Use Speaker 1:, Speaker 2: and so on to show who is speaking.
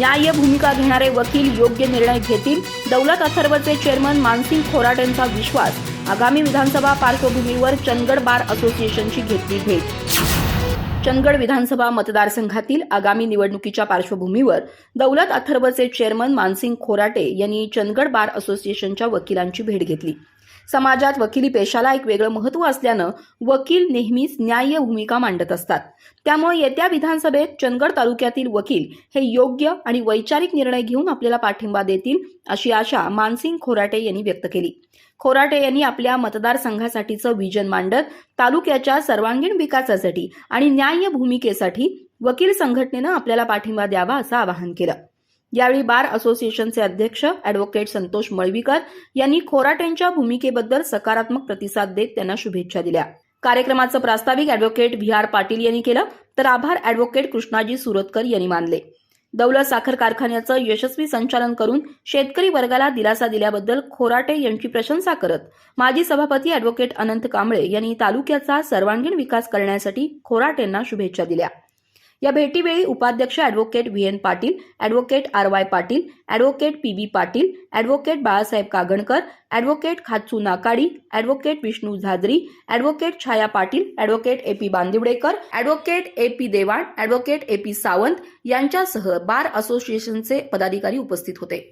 Speaker 1: न्याय्य भूमिका घेणारे वकील योग्य निर्णय घेतील. दौलत अथर्वचे चेअरमन मानसिंग खोराटेंचा विश्वास. आगामी विधानसभा पार्श्वभूमीवर चंदगड बार असोसिएशनची घेतली भेट. चंदगड विधानसभा मतदारसंघातील आगामी निवडणुकीच्या पार्श्वभूमीवर दौलत अथर्वचे चेअरमन मानसिंग खोराटे यांनी चंदगड बार असोसिएशनच्या वकिलांची भेट घेतली. समाजात वकिली पेशाला एक वेगळं महत्त्व असल्यानं वकील नेहमीच न्याय्य भूमिका मांडत असतात. त्यामुळे येत्या विधानसभेत चंदगड तालुक्यातील वकील हे योग्य आणि वैचारिक निर्णय घेऊन आपल्याला पाठिंबा देतील अशी आशा मानसिंग खोराटे यांनी व्यक्त केली. खोराटे यांनी आपल्या मतदारसंघासाठीचं विजन मांडत तालुक्याच्या सर्वांगीण विकासासाठी आणि न्याय्य भूमिकेसाठी वकील संघटनेनं आपल्याला पाठिंबा द्यावा असं आवाहन केलं. यावेळी बार असोसिएशनचे अध्यक्ष अॅडव्होकेट संतोष मळवीकर यांनी खोराटेंच्या भूमिकेबद्दल सकारात्मक प्रतिसाद देत त्यांना शुभेच्छा दिल्या. कार्यक्रमाचं प्रास्ताविक अॅडव्होकेट व्ही आर पाटील यांनी केलं तर आभार अॅडव्होकेट कृष्णाजी सुरतकर यांनी मानले. दौलत साखर कारखान्याचं यशस्वी संचालन करून शेतकरी वर्गाला दिलासा दिल्याबद्दल खोराटे यांची प्रशंसा करत माजी सभापती अॅडव्होकेट अनंत कांबळे यांनी तालुक्याचा सर्वांगीण विकास करण्यासाठी खोराटेंना शुभेच्छा दिल्या. या भेटीवेळी उपाध्यक्ष advocate V N Patil advocate R Y Patil advocate P B Patil advocate Balasaheb Kagankar advocate Khatsu Nakadi advocate Vishnu Zajri advocate Chhaya Patil advocate A P Bandiwadekar advocate A P Dewan advocate A P Sawant यांच्यासह bar असोसिएशनचे पदाधिकारी उपस्थित होते.